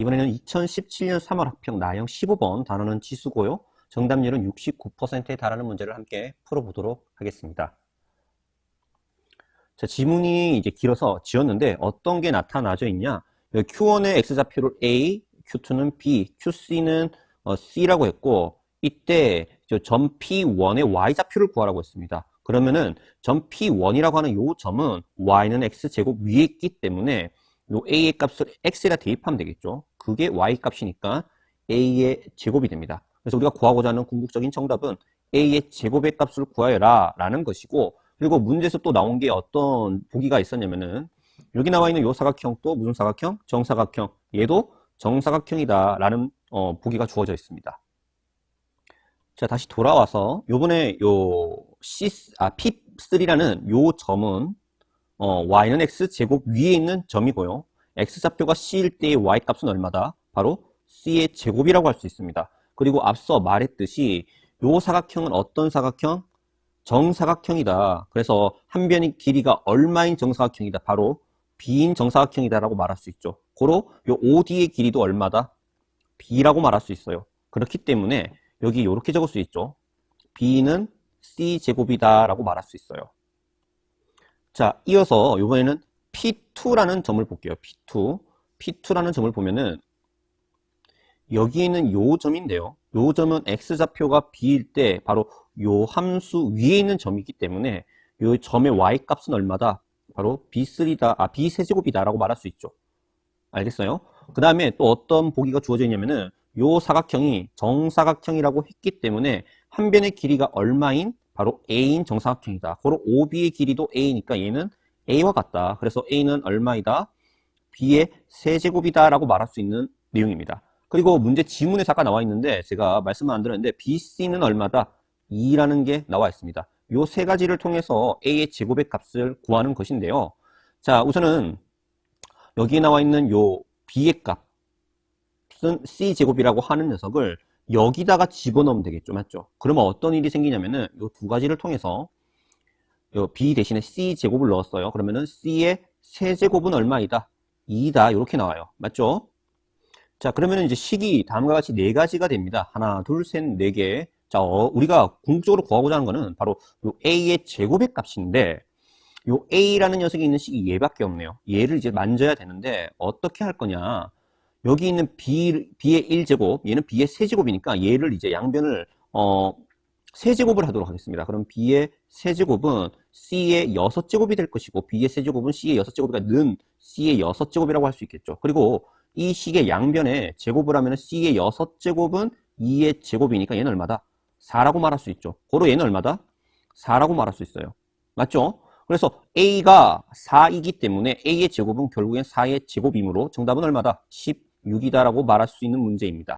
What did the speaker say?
이번에는 2017년 3월 합평 나형 15번 단어는 지수고요. 정답률은 69%에 달하는 문제를 함께 풀어보도록 하겠습니다. 자, 지문이 이제 길어서 지웠는데 어떤 게 나타나져 있냐? 여기 Q1의 X좌표를 A, Q2는 B, QC는 어, C라고 했고 이때 저점 P1의 Y좌표를 구하라고 했습니다. 그러면은 점 P1이라고 하는 요 점은 Y는 X제곱 위에 있기 때문에 요 A의 값을 X에다 대입하면 되겠죠. 그게 Y 값이니까 A의 제곱이 됩니다. 그래서 우리가 구하고자 하는 궁극적인 정답은 A의 제곱의 값을 구하여라 라는 것이고 그리고 문제에서 또 나온 게 어떤 보기가 있었냐면은 여기 나와 있는 요 사각형 또 무슨 사각형? 정사각형. 얘도 정사각형이다 라는 어, 보기가 주어져 있습니다. 자, 다시 돌아와서 요번에 요 C, 아, P3라는 요 점은 어, y는 x 제곱 위에 있는 점이고요. X좌표가 c일 때의 y 값은 얼마다? 바로 c의 제곱이라고 할 수 있습니다. 그리고 앞서 말했듯이 요 사각형은 어떤 사각형? 정사각형이다. 그래서 한 변의 길이가 얼마인 정사각형이다. 바로 b인 정사각형이다라고 말할 수 있죠. 고로 요 OD의 길이도 얼마다? b라고 말할 수 있어요. 그렇기 때문에 여기 이렇게 적을 수 있죠. b는 c 제곱이다라고 말할 수 있어요. 자, 이어서 이번에는 P2라는 점을 볼게요. P2. P2라는 점을 보면은 여기 있는 요 점인데요. 요 점은 x좌표가 b일 때 바로 요 함수 위에 있는 점이기 때문에 요 점의 y 값은 얼마다? 바로 b3다, 아, b 세제곱이다라고 말할 수 있죠. 알겠어요? 그 다음에 또 어떤 보기가 주어져 있냐면은 요 사각형이 정사각형이라고 했기 때문에 한 변의 길이가 얼마인 바로 A인 정사각형이다. 고로 OB의 길이도 A니까 얘는 A와 같다. 그래서 A는 얼마이다? B의 세제곱이다 라고 말할 수 있는 내용입니다. 그리고 문제 지문에 아까 나와 있는데 제가 말씀을 안 드렸는데 BC는 얼마다? 2라는 게 나와 있습니다. 요 세 가지를 통해서 A의 제곱의 값을 구하는 것인데요. 자, 우선은 여기에 나와 있는 요 B의 값은 C제곱이라고 하는 녀석을 여기다가 집어넣으면 되겠죠. 맞죠? 그러면 어떤 일이 생기냐면은 이두 가지를 통해서 요 B 대신에 C 제곱을 넣었어요. 그러면은 C의 세제곱은 얼마이다? 2다. 이렇게 나와요. 맞죠? 자, 그러면은 이제 식이 다음과 같이 네 가지가 됩니다. 하나, 둘, 셋, 네 개. 자, 어, 우리가 궁극적으로 구하고자 하는 거는 바로 요 A의 제곱의 값인데 요 A라는 녀석이 있는 식이 얘밖에 없네요. 얘를 이제 만져야 되는데 어떻게 할 거냐? 여기 있는 B, B의 1제곱, 얘는 B의 세제곱이니까 얘를 이제 양변을, 어, 세제곱을 하도록 하겠습니다. 그럼 B의 세제곱은 C의 6제곱이 될 것이고, B의 세제곱은 C의 6제곱이니까 는 C의 6제곱이라고 할 수 있겠죠. 그리고 이 식의 양변에 제곱을 하면 C의 6제곱은 2의 제곱이니까 얘는 얼마다? 4라고 말할 수 있죠. 고로 얘는 얼마다? 4라고 말할 수 있어요. 맞죠? 그래서 A가 4이기 때문에 A의 제곱은 결국엔 4의 제곱이므로 정답은 얼마다? 16이다라고 말할 수 있는 문제입니다.